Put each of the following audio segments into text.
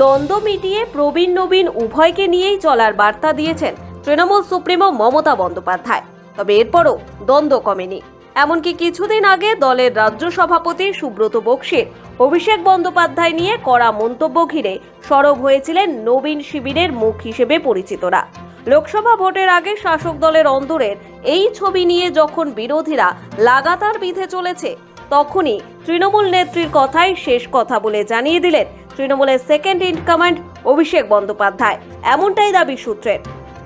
দ্বন্দ্ব মিটিয়ে প্রবীণ নবীন উভয়কে নিয়েই চলার বার্তা দিয়েছেন তৃণমূল সুপ্রিমো মমতা বন্দ্যোপাধ্যায়। তবে এরপরও দ্বন্দ্ব কমেনি। এমনকি কিছুদিন আগে দলের রাজ্য সভাপতি সুব্রত বক্সির অভিষেক বন্দ্যোপাধ্যায় নিয়ে কড়া মন্তব্য ঘিরে সরব হয়েছিলেন নবীন শিবিরের মুখ হিসেবে পরিচিতরা। লোকসভা ভোটের আগে শাসক দলের অন্দরের এই ছবি নিয়ে যখন বিরোধীরা লাগাতার বিধে চলেছে, তখনই তৃণমূল নেত্রীর কথাই শেষ কথা বলে জানিয়ে দিলেন তৃণমূলের second in command Abhishek Bandyopadhyay. এমনটাই দাবি সূত্রের।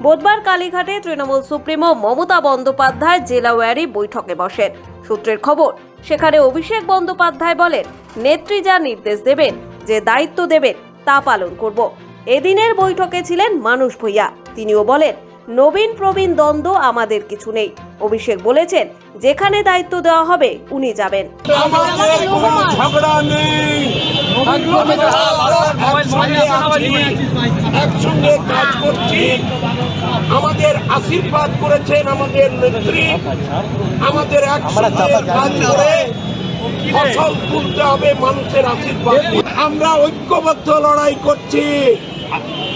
বুধবার কালীঘাটে তৃণমূল সুপ্রিমো মমতা বন্দ্যোপাধ্যায় জেলা ওয়ারি বৈঠকে বসেন। সূত্রের খবর, সেখানে অভিষেক বন্দ্যোপাধ্যায় বলেন, নেত্রী যা নির্দেশ দেবেন, যে দায়িত্ব দেবেন, তা পালন করব। এদিনের বৈঠকে ছিলেন মানুষ ভূঁইয়া। তিনিও বলেন, নবীন প্রবীণ দ্বন্দ্ব আমাদের কিছু নেই। অভিষেক বলেছেন, যেখানে দায়িত্ব দেওয়া হবে, উনি যাবেন। একসঙ্গে কাজ করছি আমাদের আশীর্বাদ করেছেন আমাদের নেত্রী আমাদের একসঙ্গে কাজ করে ফসল তুলতে হবে মানুষের আশীর্বাদ আমরা ঐক্যবদ্ধ লড়াই করছি।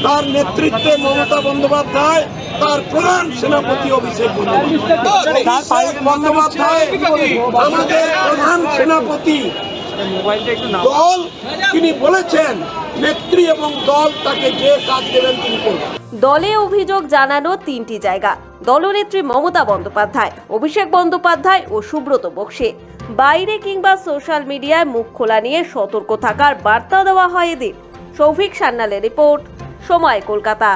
তার নেতৃত্বে মমতা বন্দ্যোপাধ্যায় তার প্রধান সেনাপতি অভিষেক বন্দ্যোপাধ্যায়। অভিষেক বন্দ্যোপাধ্যায় আমাদের প্রধান সেনাপতি দল তিনি বলেছেন নেত্রী এবং দল তাকে যে কাজ দেবেন তিনি করবেন। দলে অভিযোগ জানানো তিনটি জায়গা দলনেত্রী মমতা বন্দ্যোপাধ্যায় অভিষেক বন্দ্যোপাধ্যায় ও সুব্রত বক্সি। বাইরে কিংবা সোশ্যাল মিডিয়ায় মুখ খোলা নিয়ে সতর্ক থাকার বার্তা দেওয়া হয় এদিন। সৌভিক সান্যালের রিপোর্ট সময় কলকাতা।